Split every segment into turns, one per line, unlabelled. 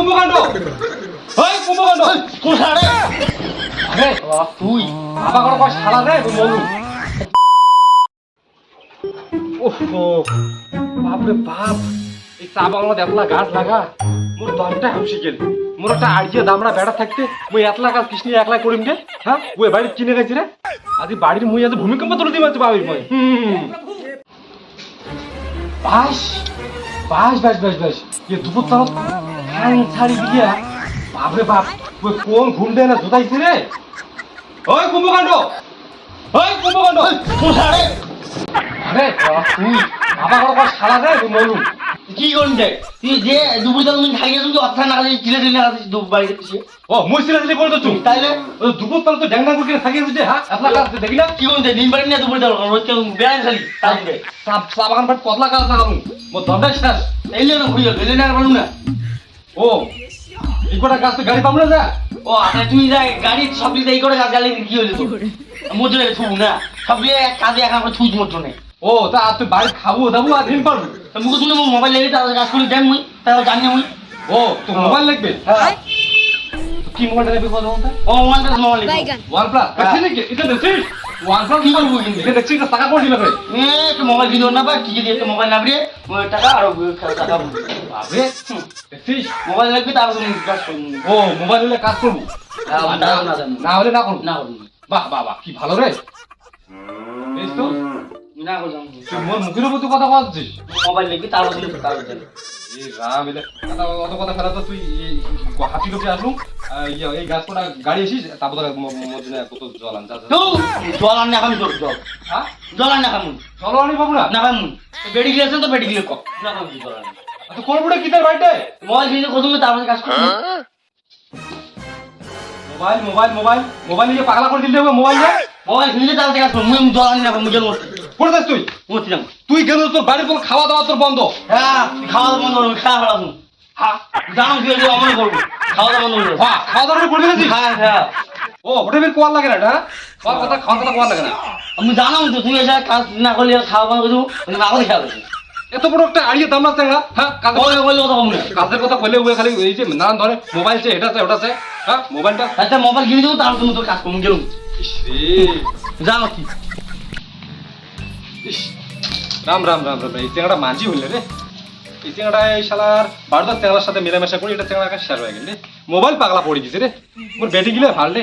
কুম্ভকাণ্ড। ওই কুম্ভকাণ্ড।
কোথায়
আরে তুই বাবা করে কয় শালা রে মরু ওহো বাপরে বাপ। এই চা বাংলা এতলা গাছ লাগা। মোর দমটা হামসি গেল। মোর একটা আড়িয়ে দামড়া বেড়া থাকতে মুই এতলা কাজ কৃষ্ণ একলা করিম রে হ্যাঁ? ওই বাড়ি কিনে গেছি রে। আজ বাড়ির মুই আজ ভূমিকম্প তুলে দিবা বাবির মই। হুম। বাস বাস বাস বাস। কে দুপুর তো হ্যাং ছাড়ি দিয়া। বাপরে বাপ ওই কোন ঘুমডে না জুতাইছি রে? ওই কুম্ভকাণ্ড! ওই কুম্ভকাণ্ড! আরে বাবা, তুই বাবা করে কয় শালা রে তুই মরু
কি করতে তুই যে দুপুর তুমি খাইয়ে তুমি অর্থ না খাচ্ছিস চিলে চিলে খাচ্ছিস দুপুর বাড়িতে এসে।
ও মুই সিলা সিলি করে তুই
তাইলে
দুপুর তরফ তো ড্যাংডা করে থাকিয়ে দিচ্ছে হ্যাঁ? এতলা কাজ দেখি না?
কি করতে দিন বাড়ি নিয়ে দুপুর তখন রোজ কেউ বেড়াই খালি তারপরে
সাপ সাপ বাগান ফাট কতলা কাজ লাগাবো মোর দরকার শেষ।
এলে না খুঁজে এলে না পারুন না।
ও এই কটা গাছ তো গাড়ি পাবো না যা?
ও আচ্ছা তুমি যাই গাড়ি সব দিকে এই করে কাজ গালি কি হইল? তো মজুরে থু না? সব দিকে কাজে এখন আমরা থুজ মতো নেই।
ও তা আর তুই বাড়ি খাব দাবো আর দিন পারব
মুখ শুনে মোবাইল লেগে তার কাজ করে দেন মুই তারপর জানি মুই।
ও তো মোবাইল লাগবে?
হ্যাঁ।
কি মোবাইলটা লাগবে কথা বলতে?
ও ওয়ান প্লাস মোবাইল লেগে
Baigan.
ওয়ান প্লাস দেখছি নাকি? এটা দেখছি ওয়ান প্লাস কি করব কিন্তু। এটা দেখছি টাকা করে দিবে রে
এ একটা মোবাইল ভিডিও না বা আছে একটা মোবাইল না ওই টাকা আর টাকা
বাবরে দেখছিস?
মোবাইল লাগবে তুমি কাজ করুন
ও মোবাইল হলে কাজ করব?
হ্যাঁ, না, না, না।
না। হলে না করব?
না করুন
বাহ বাহ বাহ কি ভালো রে। বেশ তো।
না
তুই মোর মুখের উপর তুই কথা বলছিস।
মোবাইল
এই রাম এলে কথা অত কথা ফেলা তো তুই এই হাতি লোকে আসলুম। এই গাছ গাড়ি আসিস তারপর তোর মধ্যে কত জল আন
জল আর না খামি জল।
হ্যাঁ?
জল
চলো আনি বাবু না?
না খামুন তো বেডি তো বেডি গিয়ে কক না খামুন জল আর না।
তো করব না কি তার বাড়িতে?
মোবাইল ভিডিও করুন তারপর কাজ করুন
মোবাইল মোবাইল মোবাইল মোবাইল নিয়ে পাগলা করে দিলে হবে মোবাইল নিয়ে?
মোবাইল তারপর কাজ করুন মুই জল আর না খামুন জল মরতে
করে যাস তুই?
মরতে যাম
তুই গেল তোর বাড়ির কোনো খাওয়া দাওয়া তোর বন্ধ।
হ্যাঁ খাওয়া দাওয়া বন্ধ করুন খাওয়া দাওয়া হ্যাঁ। জানো কি হয়েছে অমন করব। খাওয়া দাওয়া বন্ধ করব।
বাহ খাওয়া দাওয়া করে দিয়েছিস
হ্যাঁ হ্যাঁ।
ও হোটেলের কোয়ার লাগে না এটা হ্যাঁ? খাওয়ার কথা খাওয়ার কথা কোয়ার লাগে না।
আমি জানো তো তুমি এসে কাজ না করলে খাওয়া বন্ধ করব আমি না করে খেয়াল করছি
এত বড় একটা আড়িয়ে দাম না চেঙ্গা হ্যাঁ কাজের
বলে বলে কথা বলব
কাজের কথা বললে ওই খালি এই যে নানান ধরনের মোবাইল আছে এটা আছে ওটা আছে হ্যাঁ মোবাইলটা
আচ্ছা মোবাইল কিনে দেবো তারপর তুমি তো কাজ গেলুম।
ইস রে।
কি
রাম রাম রাম রাম এই চেঙ্গাটা মাঝি হইলে রে। এই চেঙ্গাটা এই শালার বারদার চেঙ্গার সাথে মেলামেশা করি এটা চেঙ্গা শেয়ার হয়ে গেল রে। মোবাইল পাগলা পড়ে গেছে রে। মোর বেটি গিলে ভালো রে।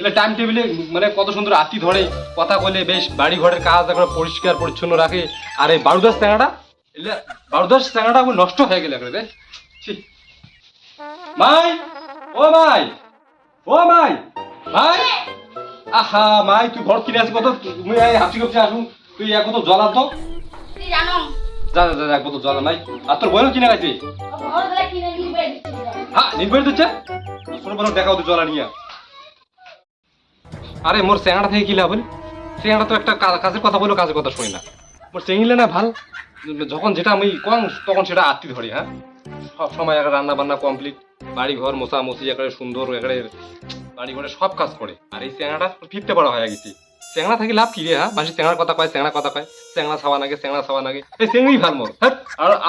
এলে টাইম টেবিলে মানে কত সুন্দর আতি ধরে কথা বলে বেশ বাড়ি ঘরের কাজ একবার পরিষ্কার পরিচ্ছন্ন রাখে। আর এই বারুদাস চেঙ্গাটা এলে বারুদাস চেঙ্গাটা আমার নষ্ট হয়ে গেল রে মাই ও মাই ও মাই মাই আহা মাই তুই ঘর কিনে আসি কত তুমি হাসি আসুন। তুই এক কত জল আনতো যা যা যা আন ভাই আর তোর বইও কিনে গেছে? হ্যাঁ নির্ভর দিচ্ছে। তোর বড় দেখা হতো জল আনিয়া। আরে, মোর চেঙ্গাটা থেকে কি লাভ হল? চেঙ্গাটা তো একটা কাজের কথা বলো কাজের কথা শুনি না। মোর চেঙ্গিলে না ভালো। যখন যেটা আমি কম তখন সেটা আত্মি ধরি হ্যাঁ? সব সময় একটা রান্না বান্না কমপ্লিট বাড়ি ঘর মোছা মুছি একেবারে সুন্দর, একেবারে বাড়ি ঘরে সব কাজ করে। আর এই চেঙ্গাটা ফিরতে পারা হয়ে গেছে। চেংড়া থাকি লাভ কি রে হ্যাঁ? মানুষ চেংড়ার কথা কয় চেংড়া কথা কয়। চেংড়া ছাওয়া নাগে চেংড়া ছাওয়া নাগে এই চেংড়ি ভালো মোর আর,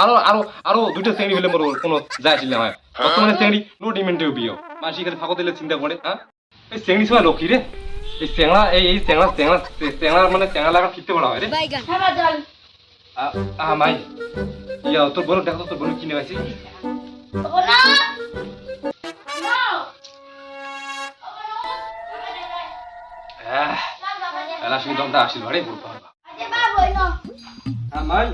আরও আরও আরও দুটো চেংড়ি হলে মোর কোনো যায় ছিল হয় বর্তমানে চেংড়ি নো ডিমেন্টেও বিয়ে। মানুষ এখানে ফাঁকো দিলে চিন্তা করে হ্যাঁ? এই চেংড়ি সময় লক্ষ্মী রে? এই চেংড়া এই চেংড়া চেংড়া চেংড়া মানে চেংড়া লাগা ফিরতে পারা হয় রে। আ- মাই। ইয়া তোর বলো দেখো তোর কিনে হ্যাঁ এলা শুনি দমটা আসিল ভাড়ে বলতে পারবা
আজে
হ্যাঁ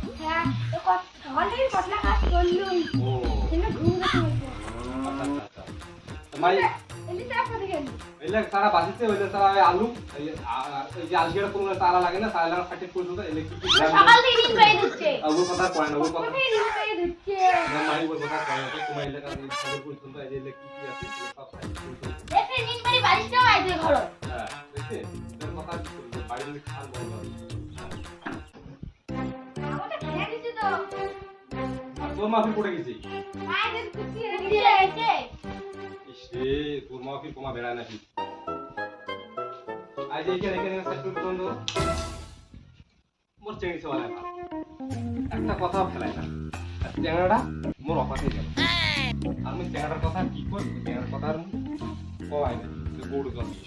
তুই
হ্যাঁ তো কত সকাল থেকে কাজ করলুম
ও।
কিন্তু ঘুম গেছে
আচ্ছা আচ্ছা আচ্ছা। মাই
এলি তার কোথায় গেলি
এলে সারা বাসিতে ওইলে সারা আলু এই যে আলগেরা কোনো তারা লাগে না তারা লাগা ফাটে পড়ে দিতে এলে কি কি
সকাল থেকে দিন পেয়ে দিচ্ছে।
ওর কথা কয় না ওর কথা
কোথায় দিন দিচ্ছে।
না মাই ওর কথা কয় না তোমার এলাকা ফাটে পড়ে দিতে এই এলে কি কি আছে সব ফাটে পড়ে
দেখে নিন বাড়ি বালিশটাও আইছে ঘর।
হ্যাঁ দেখতে তোর কথা কি করব বাড়ি যদি খান বন্ধ
আমাকে খেয়ে দিচ্ছে তো।
তোর মাফি পড়ে গেছি। রে তোর মাফি কমা বেড়ায় নাকি? আজ এইখানে এখানে সেট করে বন্ধ মোর চেঙ্গি সবাই একটা কথা ফেলাই না। চেঙ্গাটা মোর অপাতে গেল। আমি চেঙ্গাটার কথা কি করবি চেঙ্গাটার কথা কয় না। গরু জন্মিস